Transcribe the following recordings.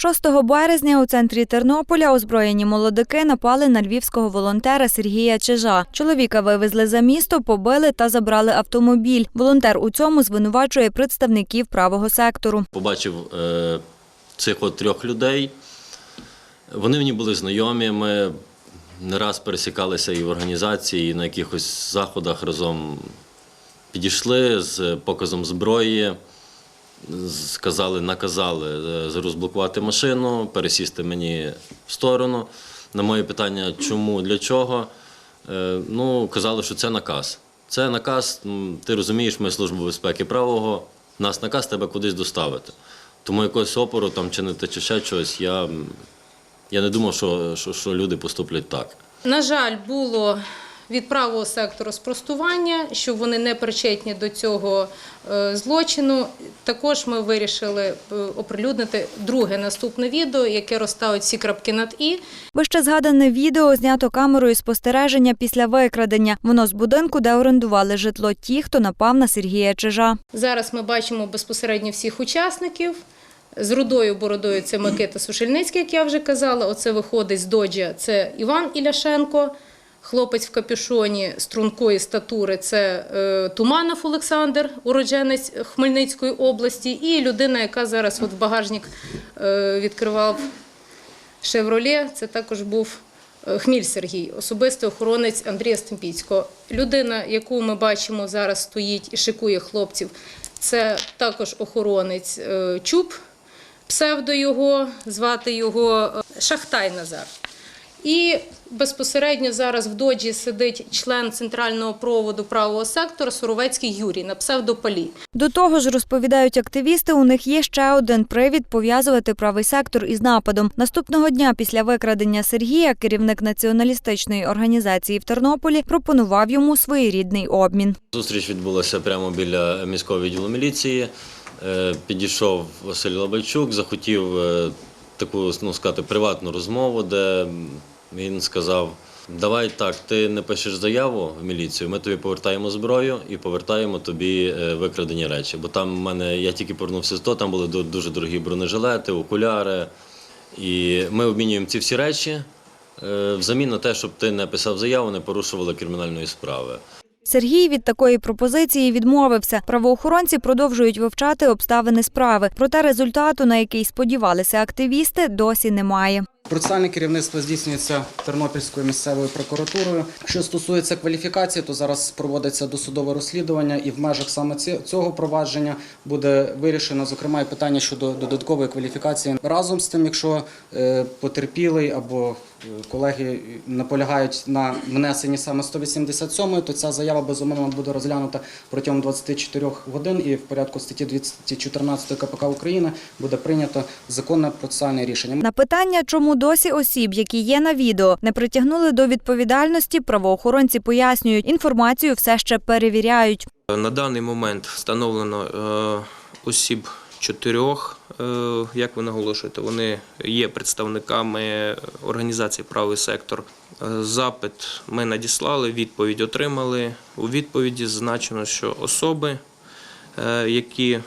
6 березня у центрі Тернополя озброєні молодики напали на львівського волонтера Сергія Чижа. Чоловіка вивезли за місто, побили та забрали автомобіль. Волонтер у цьому звинувачує представників правого сектору. Побачив е, цих от трьох людей. Вони мені були знайомі. Ми не раз пересікалися і в організації, і на якихось заходах разом підійшли з показом зброї. Сказали, наказали е, розблокувати машину, пересісти мені в сторону. На моє питання, чому, для чого, е, ну, казали, що це наказ. Це наказ, ти розумієш, ми служба безпеки правого, нас наказ тебе кудись доставити. Тому якогось опору там чинити чи ще щось, я, я не думав, що, що, що люди поступлять так. На жаль, було від правого сектору спростування, що вони не причетні до цього е, злочину. Також ми вирішили е, оприлюднити друге наступне відео, яке розставить всі крапки над і. Вище згадане відео знято камерою спостереження після викрадення. Воно з будинку, де орендували житло ті, хто напав на Сергія Чижа. Зараз ми бачимо безпосередньо всіх учасників. З рудою бородою це Микита Сушельницький, як я вже казала. Оце виходить з доджа. Це Іван Іляшенко, хлопець в капюшоні стрункої статури. Це е, Туманов Олександр, уродженець Хмельницької області, і людина, яка зараз от в багажник е, відкривав Шевроле. Це також був е, Хміль Сергій, особистий охоронець Андрія Стемпіцького. Людина, яку ми бачимо зараз стоїть і шикує хлопців, це також охоронець Чуб, псевдо його, звати його Шахтай Назар. І безпосередньо зараз в доджі сидить член центрального проводу правого сектора Суровецький Юрій на псевдопалі. До того ж, розповідають активісти, у них є ще один привід пов'язувати правий сектор із нападом. Наступного дня після викрадення Сергія керівник націоналістичної організації в Тернополі пропонував йому своєрідний обмін. Зустріч відбулася прямо біля міського відділу міліції. Е, Підійшов Василь Лабайчук, захотів е, таку, ну сказати, приватну розмову, де він сказав: Давай так, ти не пишеш заяву в міліцію, ми тобі повертаємо зброю і повертаємо тобі е, викрадені речі. Бо там в мене я тільки повернувся з того, там були дуже дорогі бронежилети, окуляри. І ми обмінюємо ці всі речі е, взамін на те, щоб ти не писав заяву, не порушували кримінальної справи. Сергій від такої пропозиції відмовився. Правоохоронці продовжують вивчати обставини справи. Проте результату, на який сподівалися активісти, досі немає. Процесуальне керівництво здійснюється Тернопільською місцевою прокуратурою. Що стосується кваліфікації, то зараз проводиться досудове розслідування, і в межах саме цього провадження буде вирішено, зокрема, і питання щодо додаткової кваліфікації. Разом з тим, якщо е, потерпілий або е, колеги наполягають на внесенні саме 187, то ця заява безумовно буде розглянута протягом 24 годин, і в порядку статті 214 КПК України буде прийнято законне процесуальне рішення. На питання, чому досі осіб, які є на відео, не притягнули до відповідальності, правоохоронці пояснюють, інформацію все ще перевіряють. На даний момент встановлено е, осіб чотирьох. Е, як ви наголошуєте, вони є представниками організації Правий сектор. Е, Запит ми надіслали, відповідь отримали. У відповіді зазначено, що особи, які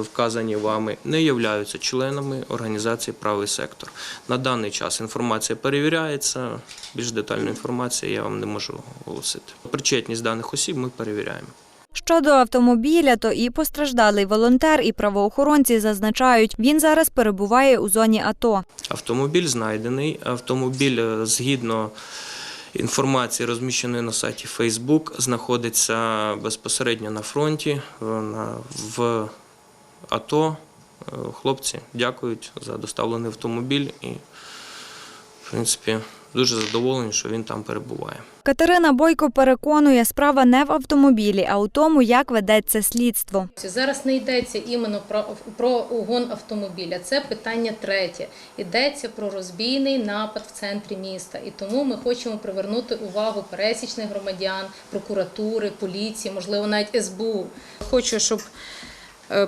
вказані вами, не являються членами організації Правий сектор. На даний час інформація перевіряється. Більш детальну інформацію я вам не можу оголосити. Причетність даних осіб ми перевіряємо. Щодо автомобіля, то і постраждалий волонтер, і правоохоронці зазначають, він зараз перебуває у зоні АТО. Автомобіль знайдений. Автомобіль, е, згідно інформації, розміщеної на сайті Facebook, знаходиться безпосередньо на фронті е, в АТО. Е, Хлопці дякують за доставлений автомобіль і, в принципі, дуже задоволені, що він там перебуває. Катерина Бойко переконує, справа не в автомобілі, а у тому, як ведеться слідство. Зараз не йдеться іменно про, про угон автомобіля. Це питання третє. Йдеться про розбійний напад в центрі міста. І тому ми хочемо привернути увагу пересічних громадян, прокуратури, поліції, можливо, навіть СБУ. Хочу, щоб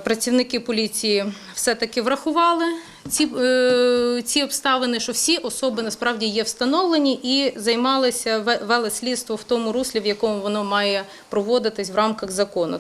працівники поліції все-таки врахували ці, е, ці обставини, що всі особи насправді є встановлені і займалися, ве- вели слідство в тому руслі, в якому воно має проводитись в рамках закону.